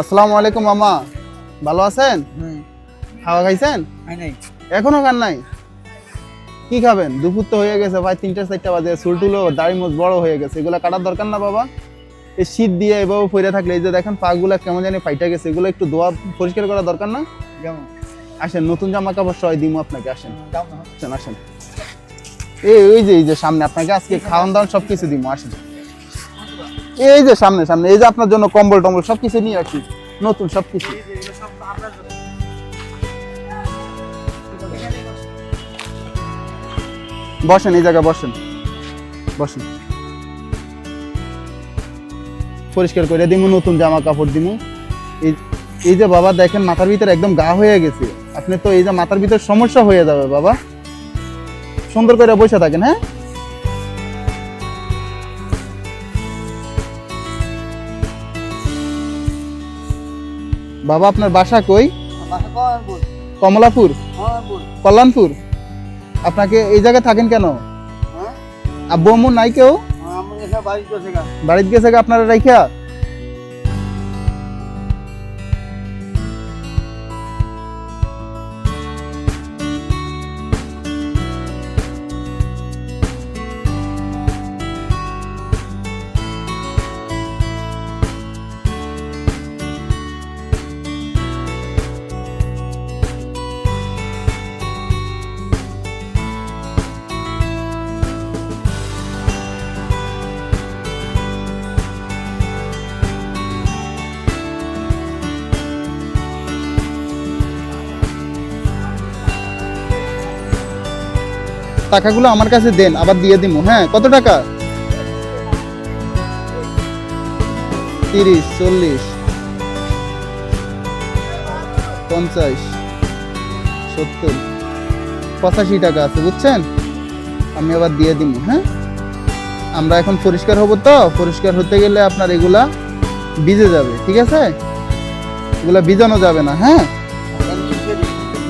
আসসালামু আলাইকুম মামা। ভালো আছেন? খাওয়া খাইছেন? এখনও খান নাই? কি খাবেন? দুপুর তো হয়ে গেছে ভাই তিনটা চারটা বাজে চুল টুলো দাড়ি মোজ বড় হয়ে গেছে। এগুলো কাটার দরকার না বাবা। এই শীত দিয়ে এভাবে পরে থাকলে এই যে দেখেন পাগুলা কেমন জানি ফাইটা গেছে এগুলো একটু ধোয়া পরিষ্কার করা দরকার না? আসেন নতুন জামা কাপড় সবাই দিমু আপনাকে আসেন। আসেন আসেন। এই ওই যে এই যে সামনে আপনাকে আজকে খাওয়ান দাওয়ান সব কিছু দিমু আসেন। এই যে সামনে সামনে, এই যে আপনার জন্য কম্বল টম্বল সব কিছু নিয়ে আসি। নতুন সব কিছু বসেন, এই জায়গায় বসেন। বসেন। পরিষ্কার করে দিমু, নতুন জামা কাপড় দিমু। এই এই যে বাবা, দেখেন মাথার ভিতরে একদম গা হয়ে গেছে। আপনি তো এই যে মাথার ভিতরে সমস্যা হয়ে যাবে, বাবা। সুন্দর করে বসে থাকেন হ্যাঁ? বাবা আপনার বাসা কই? কমলাপুর? হ্যাঁ কল্যাণপুর? আপনাকে এই জায়গায় থাকেন কেন? আর আব্বু আম্মু নাই কেউ? বাড়িতে গেছে আপনারা রাইখা? টাকাগুলো আমার কাছে দেন, আবার দিয়ে দিমু হ্যাঁ? কত টাকা? তিরিশ, চল্লিশ, পঞ্চাশ, সত্তর, পঁচাশি টাকা আছে, বুঝছেন? আমি আবার দিয়ে দিব হ্যাঁ? আমরা এখন পরিষ্কার হব তো? পরিষ্কার হতে গেলে আপনার এগুলা ভিজে যাবে, ঠিক আছে? এগুলা ভিজানো যাবে না হ্যাঁ?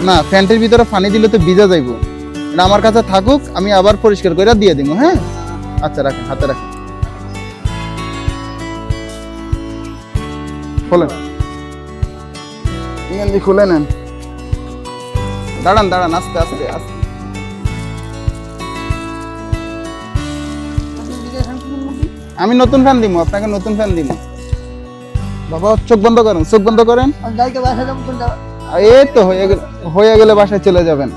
না, ফ্যানটির ভিতরে পানি দিলে তো ভিজা যাইব। এটা আমার কাছে থাকুক আমি আবার পরিষ্কার করে দিয়ে দিব হ্যাঁ? আচ্ছা রাখেন হাতে রাখেন। খোলেন। গেঞ্জি খুলে নেন। দাঁড়ান দাঁড়ান আস্তে আস্তে আস্তে। আমি নতুন ফ্যান দিব আপনাকে নতুন ফ্যান দিব বাবা চোখ বন্ধ করেন চোখ বন্ধ করেন। এই তো হয়ে গেলে হয়ে গেলে বাসায় চলে যাবেন।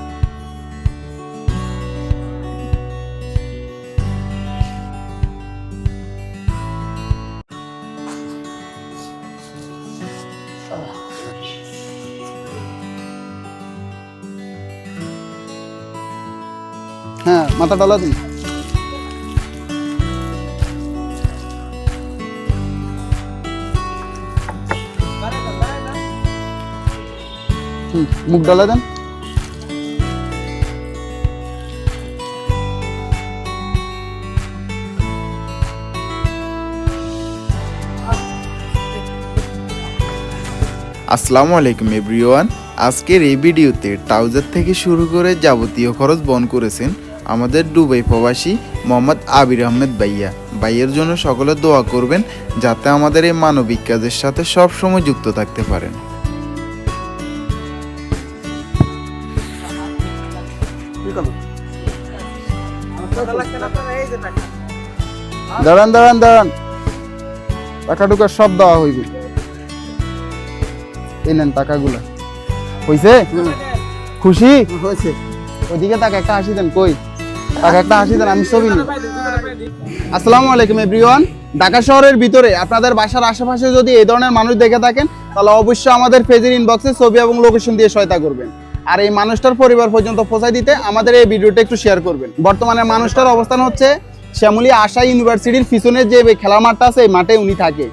হ্যাঁ মাথা ডালা দিন মুখ ডলা দেন। আসসালামু আলাইকুম, এভরিওয়ান। আজকের এই ভিডিওতে ট্রাউজার থেকে শুরু করে যাবতীয় খরচ বহন করেছেন আমাদের দুবাই প্রবাসী মোহাম্মদ আবির আহমেদ ভাইয়া। ভাইয়ের জন্য সকলে দোয়া করবেন যাতে আমাদের এই মানবিক কাজের সাথে সবসময় যুক্ত থাকতে পারেন। দাঁড়ান দাঁড়ান দাঁড়ান। টাকা টুকা সব দেওয়া হইবে। এই নেন টাকাগুলা। হইছে? খুশি? হয়েছে ওইদিকে তাকে একটা হাসি দেন কই? তাকে একটা হাসি আমি ছবি নিই। আসসালামু আলাইকুম, এভরিওয়ান। ঢাকা শহরের ভিতরে আপনাদের বাসার আশেপাশে যদি এই ধরনের মানুষ দেখে থাকেন, তাহলে অবশ্যই আমাদের ইনবক্সে ছবি এবং লোকেশন দিয়ে সহায়তা করবেন। আর এই মানুষটার পরিবার পর্যন্ত পৌঁছায় দিতে আমাদের এই ভিডিওটা একটু শেয়ার করবেন। বর্তমানে মানুষটার অবস্থান হচ্ছে শ্যামলী আশা ইউনিভার্সিটির পিছনে যে খেলার মাঠটা আছে, এই মাঠে উনি থাকে।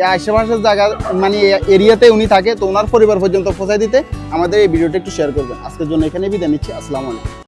এই আশেপাশের জায়গা মানে এরিয়াতে উনি থাকে, তো ওনার পরিবার পর্যন্ত পৌঁছায় দিতে আমাদের এই ভিডিওটা একটু শেয়ার করবেন। আজকের জন্য এখানে বিদায় নিচ্ছি। আসসালামু আলাইকুম।